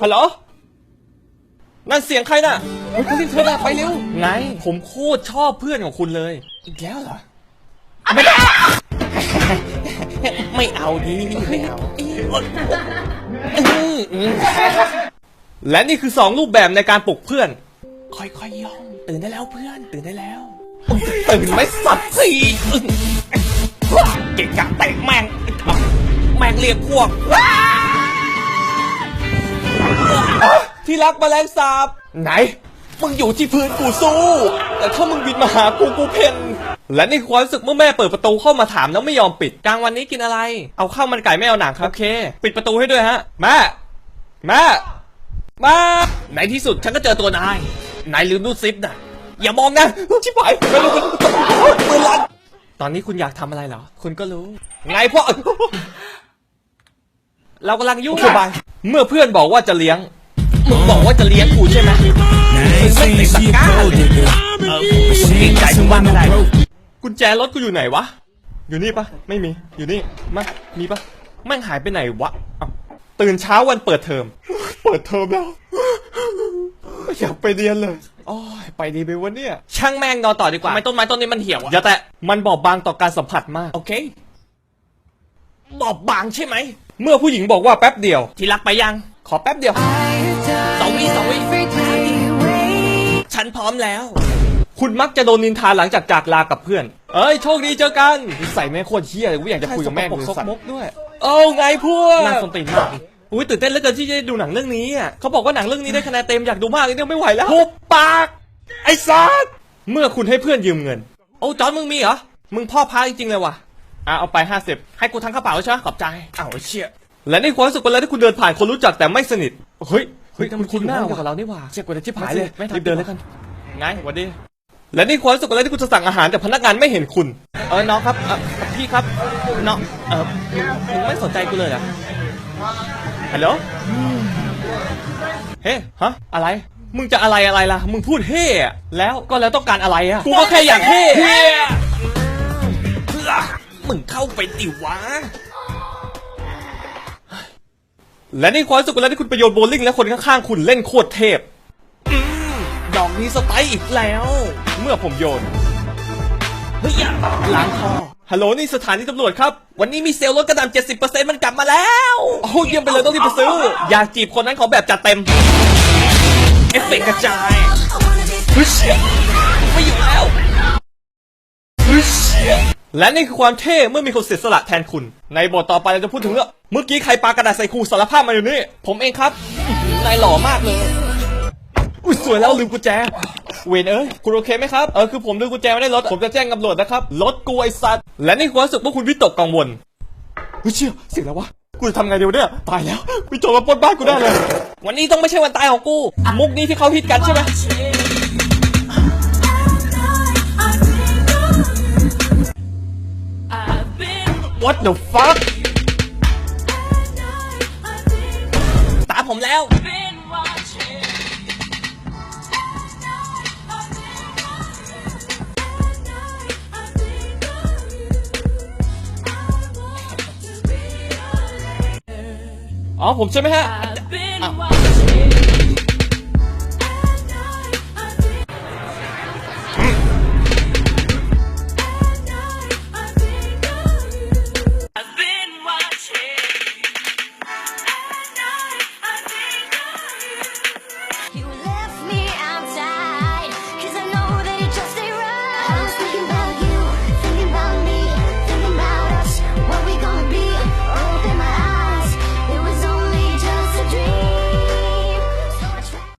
ฮัลโหลนั่นเสียงใครน่ะเฮ้ยเขาเรียกเธอน่ะไปเร็ว ไง ผมโคตรชอบเพื่อนของคุณเลย อีกแล้วเหรอ ไม่ได้ ไม่เอาดีไม่เอา และนี่คือสองรูปแบบในการปลุกเพื่อน ค่อยๆย่อง ตื่นได้แล้วเพื่อน ตื่นได้แล้ว ตื่นไม่สัตว์สีเก่งกะเตะแม่ง แม่งเรียกพวก ที่รักแมลงสาบ ไหน มึงอยู่ที่พื้นกูสู้ แต่ถ้ามึงบินมาหากูกูเพนและนี่คือความรู้สึกเมื่อแม่เปิดประตูเข้ามาถามแล้วไม่ยอมปิดกลางวันนี้กินอะไร เอาข้าวมันไก่ไม่เอาหนังครับโอเค ปิดประตูให้ด้วยฮะแม่แม่แม่ในที่สุดฉันก็เจอตัวนายนายลืมรูดซิปนะอย่ามองนะชิบหายไม่รู้มันปืนลั่นตอนนี้คุณอยากทำอะไรเหรอ คุณก็รู้ ไงพวกเรากำลังยุ่งสบายเมื่อเพื่อนบอกว่าจะเลี้ยง มึงบอกว่าจะเลี้ยงกูใช่ไหม Now I ain't saying she a gold digger, เออ but she ain't ใจมึง messing ว่า with ไม่ no ได้ broke. กุญแจรถกูอยู่ไหนวะ อยู่นี่ปะไม่มี อยู่นี่มามีปะแม่งหายไปไหนวะเอ้าตื่นเช้าวันเปิดเทอม เปิดเทอมแล้วไม่อยากไปเรียนเลยโอ้ยไปดีไปวะเนี่ย ช่างแม่งนอนต่อดีกว่าทำไมต้นไม้ต้นนี้มันเหี่ยวอะอย่าแตะ มันบอบบางต่อการสัมผัสมาก โอเค บอบบางใช่ไหม เมื่อผู้หญิงบอกว่าแป๊บเดียว ที่รักไปยัง ขอแป๊บเดียวสอง วิสองวิฉันพร้อมแล้ว คุณมักจะโดนนินทาหลังจากจากลากับเพื่อน เอ้ยโชคดีเจอกันนิสัยแม่งโคตรเฮี้ยเลยกูอยากจะคุยกับแม่งใครสกปรกสัตซกมว์กด้วยเอ้าไงพวกน่าสนตีนมากอุ้ยตื่นเต้นเหลือเกินที่จะได้ดูหนังเรื่องนี้อะเขาบอกว่าหนังเรื่องนี้ได้คะแนนเต็มอยากดูมากเลยเนี่ยไม่ไหวแล้วหุบปาก ไอ้สัสเมื่อคุณให้เพื่อนยืมเงิน โอ้จอนมึงมีเหรอ มึงพ่อพาจริงๆเลยว่ะอะเอาไปห้าสิบให้กูทั้งกระเป๋าใช่ไหมขอบใจอ้าวไอ้เชี่ยและนี่ความรู้สึกเป็นอะไรที่คุณเดินผ่านคนรู้จักแต่ไม่สนิทเฮ้ย เฮ้ยคุณคุณหน้าอยู่ว่ะกับเรานี่หว่าเชี่ยกว่าจะชิบหายเลยไม่ทันรีบเดินเลยกันไงหวันดีและนี่ความรู้สึกอะไรที่คุณจะสั่งอาหารแต่พนักงานไม่เห็นคุณ เออน้องครับเออพี่ครับน้องเออมึงมึงไม่สนใจกูเลยเหรอฮัลโหลเฮ้ฮะอะไร มึงจะอะไรอะไรล่ะ มึงพูดเฮ่อะแล้วก็แล้วต้องการอะไรอะกูก็แค่อยากเฮ่เฮ่มึงเข้าไปติวะ และนี่ความรู้สึกเวลาที่คุณไปโยนโบว์ลิ่งและคนข้างๆคุณเล่นโคตรเทพดอกนี้สไตล์อีกแล้ว เมื่อผมโยน เฮ้ยอย่าล้างคอ ฮัลโหลนี่สถานีตำรวจครับ วันนี้มีเซลล์ลดกระดำ70%มันกลับมาแล้วโอ้เยี่ยมไปเลยต้องรีบไปซื้อ อยากจีบคนนั้นขอแบบจัดเต็ม เอฟเฟกต์กระจายเฮ้ยเชี่ยไม่อยู่แล้วเฮ้ยเชี่ย และนี่คือความเท่เมื่อมีคนเสียสละแทนคุณ ในบทต่อไปเราจะพูดถึงเรื่องเมื่อกี้ใครปากระดาษใส่ครูสารภาพมาอยู่นี่ ผมเองครับนายหล่อมากเลย อุ้ยสวยแล้วลืมกุญแจ เวนเอ้ยคุณโอเคไหมครับ เออคือผมลืมกุญแจไว้ในรถ ผมจะแจ้งตำรวจนะครับ รถกูไอสัตว์ และนี่คือความรู้สึกว่าคุณวิตกกังวลเฮ้ยเชี่ยเสียงแล้ววะ กูจะทำไงเดียวเนี่ย ตายแล้วมีโจรมาปล้นบ้านกูได้เลย วันนี้ต้องไม่ใช่วันตายของกู มุกนี้ที่เขาฮิตกันใช่ไหม What the fuck ตามผมแล้ว อ๋อ ผมใช่ไหมฮะอ้าว